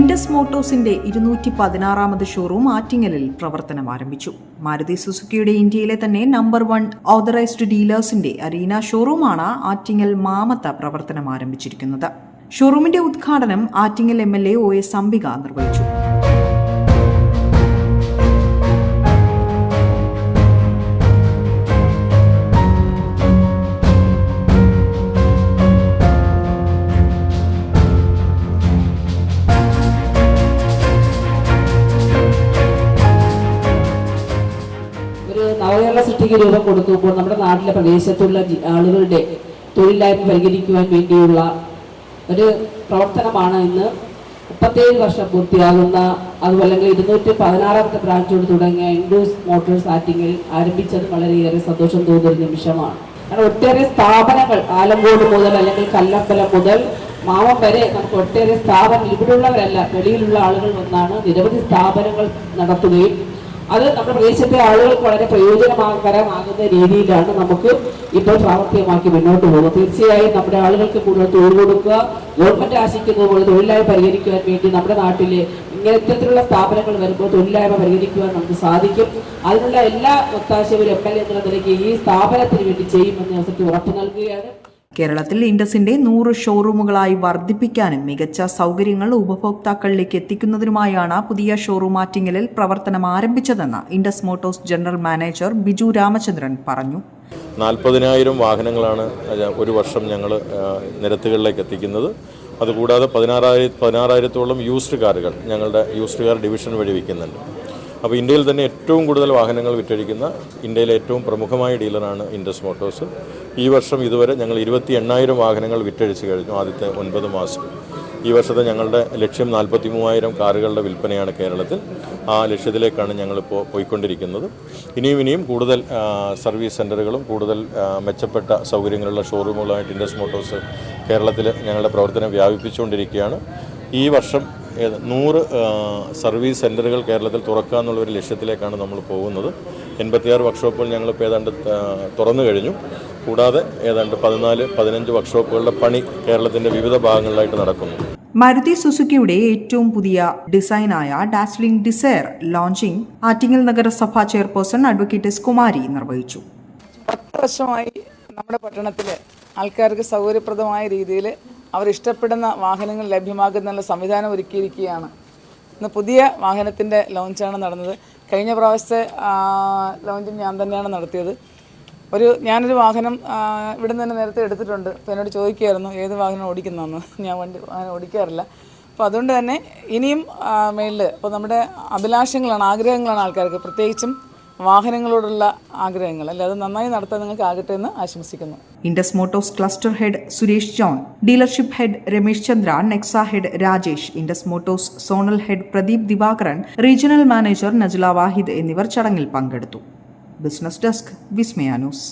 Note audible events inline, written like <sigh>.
Indus മോട്ടോഴ്സിന്റെ ഇരുന്നൂറ്റി പതിനാറാമത് showroom ആറ്റിങ്ങലിൽ പ്രവർത്തനം ആരംഭിച്ചു. മാരുതി സുസുക്കിയുടെ ഇന്ത്യയിലെ തന്നെ നമ്പർ വൺ ഓതറൈസ്ഡ് ഡീലേഴ്സിന്റെ അരീന ഷോറൂമാണ് ആറ്റിങ്ങൽ മാമത്ത പ്രവർത്തനം ആരംഭിച്ചിരിക്കുന്നത്. ഷോറൂമിന്റെ ഉദ്ഘാടനം Attingal M L A O S Ambika നിർവഹിച്ചു. നവകേരള സൃഷ്ടിക്ക് രൂപം കൊടുക്കുമ്പോൾ നമ്മുടെ നാട്ടിലെ പ്രദേശത്തുള്ള ആളുകളുടെ തൊഴിലില്ലായ്മ പരിഹരിക്കുവാൻ വേണ്ടിയുള്ള ഒരു പ്രവർത്തനമാണ് ഇന്ന് മുപ്പത്തേഴ് വർഷം പൂർത്തിയാകുന്ന അതുപോലെ ഇരുന്നൂറ്റി പതിനാറാമത്തെ ബ്രാഞ്ചോട് തുടങ്ങിയ ഇൻഡൂസ് മോട്ടോഴ്സ് ആറ്റിങ്ങിൽ ആരംഭിച്ചത് വളരെയേറെ സന്തോഷം തോന്നുന്ന നിമിഷമാണ്. കാരണം ഒട്ടേറെ സ്ഥാപനങ്ങൾ ആലങ്കോട് മുതൽ അല്ലെങ്കിൽ കല്ലമ്പലം മുതൽ മാവം വരെ നമുക്ക് ഒട്ടേറെ സ്ഥാപനം ഇവിടെയുള്ളവരല്ല വെളിയിലുള്ള ആളുകൾ വന്നാണ് നിരവധി സ്ഥാപനങ്ങൾ നടത്തുകയും അത് നമ്മുടെ പ്രദേശത്തെ ആളുകൾക്ക് വളരെ പ്രയോജനകരമാകുന്ന രീതിയിലാണ് നമുക്ക് ഇപ്പോൾ പ്രാവർത്തികമാക്കി മുന്നോട്ട് പോകുന്നത്. തീർച്ചയായും നമ്മുടെ ആളുകൾക്ക് കൂടുതൽ തൊഴിൽ കൊടുക്കുക ഗവൺമെന്റ് ആശിക്കുന്നത് പോലെ തൊഴിലായ്മ പരിഹരിക്കുവാൻ വേണ്ടി നമ്മുടെ നാട്ടിലെ ഇങ്ങനെ ഇത്തരത്തിലുള്ള സ്ഥാപനങ്ങൾ വരുമ്പോൾ തൊഴിലായ്മ പരിഹരിക്കുവാൻ നമുക്ക് സാധിക്കും. അതിനുള്ള എല്ലാ ഒത്താശയും എം എൽ എ എന്നുള്ള നിലയ്ക്ക് ഈ സ്ഥാപനത്തിന് വേണ്ടി ചെയ്യുമെന്ന് അവസരത്തിൽ ഉറപ്പ് നൽകുകയാണ്. കേരളത്തിൽ ഇൻഡസിന്റെ നൂറ് ഷോറൂമുകളായി വർദ്ധിപ്പിക്കാനും മികച്ച സൗകര്യങ്ങൾ ഉപഭോക്താക്കളിലേക്ക് എത്തിക്കുന്നതിനുമായാണ് പുതിയ ഷോറൂം ആറ്റിങ്ങലിൽ പ്രവർത്തനം ആരംഭിച്ചതെന്ന് Indus Motors general manager Biju Ramachandran പറഞ്ഞു. നാൽപ്പതിനായിരം വാഹനങ്ങളാണ് ഒരു വർഷം ഞങ്ങൾ നിരത്തുകളിലേക്ക് എത്തിക്കുന്നത്. അതുകൂടാതെ പതിനാറായിര പതിനാറായിരത്തോളം യൂസ്ഡ് കാറുകൾ ഞങ്ങളുടെ യൂസ്ഡ് കാർ ഡിവിഷൻ വഴി വിൽക്കുന്നുണ്ട്. അപ്പോൾ ഇന്ത്യയിൽ തന്നെ ഏറ്റവും കൂടുതൽ വാഹനങ്ങൾ വിറ്റഴിക്കുന്ന ഇന്ത്യയിലെ ഏറ്റവും പ്രമുഖമായ ഡീലറാണ് ഇൻഡസ് മോട്ടോഴ്സ്. ഈ വർഷം ഇതുവരെ ഞങ്ങൾ ഇരുപത്തി എണ്ണായിരം വാഹനങ്ങൾ വിറ്റഴിച്ച് കഴിഞ്ഞു ആദ്യത്തെ ഒൻപത് മാസം. ഈ വർഷത്തെ ഞങ്ങളുടെ ലക്ഷ്യം നാൽപ്പത്തി മൂവായിരം കാറുകളുടെ വിൽപ്പനയാണ് കേരളത്തിൽ. ആ ലക്ഷ്യത്തിലേക്കാണ് ഞങ്ങളിപ്പോൾ പോയിക്കൊണ്ടിരിക്കുന്നത്. ഇനിയും ഇനിയും കൂടുതൽ സർവീസ് സെന്ററുകളും കൂടുതൽ മെച്ചപ്പെട്ട സൗകര്യങ്ങളുള്ള ഷോറൂമുകളായിട്ട് ഇൻഡസ് മോട്ടോഴ്സ് കേരളത്തിൽ ഞങ്ങളുടെ പ്രവർത്തനം വ്യാപിപ്പിച്ചുകൊണ്ടിരിക്കുകയാണ്. ഈ വർഷം ഏത് നൂറ് സർവീസ് സെന്ററുകൾ കേരളത്തിൽ തുറക്കുക എന്നുള്ള ഒരു ലക്ഷ്യത്തിലേക്കാണ് നമ്മൾ പോകുന്നത്. എൺപത്തിയാറ് വർക്ക്ഷോപ്പുകൾ ഞങ്ങളിപ്പോൾ ഏതാണ്ട് തുറന്നു കഴിഞ്ഞു. കൂടാതെ ഏതാണ്ട് പതിനാല് പതിനഞ്ച് വർക്ക്ഷോപ്പുകളുടെ പണി കേരളത്തിന്റെ വിവിധ ഭാഗങ്ങളിലായിട്ട് നടക്കുന്നു. മരുതി സുസുക്കിയുടെ ഏറ്റവും പുതിയ ഡിസൈനായ ഡാസ്ലിംഗ് ഡിസയർ ലോഞ്ചിംഗ് ആറ്റിങ്ങൽ നഗരസഭാ ചെയർപേഴ്സൺ അഡ്വക്കേറ്റ് എസ് കുമാരി നിർവഹിച്ചു. പത്ത് വർഷമായി നമ്മുടെ പട്ടണത്തിൽ ആൾക്കാർക്ക് സൗകര്യപ്രദമായ രീതിയിൽ അവർ ഇഷ്ടപ്പെടുന്ന വാഹനങ്ങൾ ലഭ്യമാക്കുന്നതിനുള്ള സംവിധാനം ഒരുക്കിയിരിക്കുകയാണ്. ഇന്ന് പുതിയ വാഹനത്തിന്റെ ലോഞ്ചാണ് നടന്നത്. കഴിഞ്ഞ പ്രാവശ്യത്തെ ലോഞ്ചും ഞാൻ തന്നെയാണ് നടത്തിയത്. ഒരു ഞാനൊരു വാഹനം ഇവിടെ നിന്ന് തന്നെ നേരത്തെ എടുത്തിട്ടുണ്ട്. അപ്പോൾ എന്നോട് ചോദിക്കുമായിരുന്നു ഏത് വാഹനം ഓടിക്കുന്നതെന്ന്? <laughs> ഞാൻ വണ്ടി വാഹനം ഓടിക്കാറില്ല. അപ്പോൾ അതുകൊണ്ട് തന്നെ ഇനിയും മേളിൽ ഇപ്പോൾ നമ്മുടെ അഭിലാഷങ്ങളാണ് ആഗ്രഹങ്ങളാണ് ആൾക്കാർക്ക്. പ്രത്യേകിച്ചും വാഹനങ്ങളോടുള്ള ആഗ്രഹങ്ങൾ. അല്ലെ അത് നന്നായി നടത്താൻ നിങ്ങൾക്ക് ആകട്ടെ എന്ന് ആശംസിക്കുന്നു. Indus Motors cluster head Suresh John dealership head Ramesh Chandra Nexa head Rajesh Indus Motors zonal head Pradeep Divakaran regional manager Najla Wahid എന്നിവർ ചടങ്ങിൽ പങ്കെടുത്തു. ബിസിനസ് ഡെസ്ക് വിസ്മയ ന്യൂസ്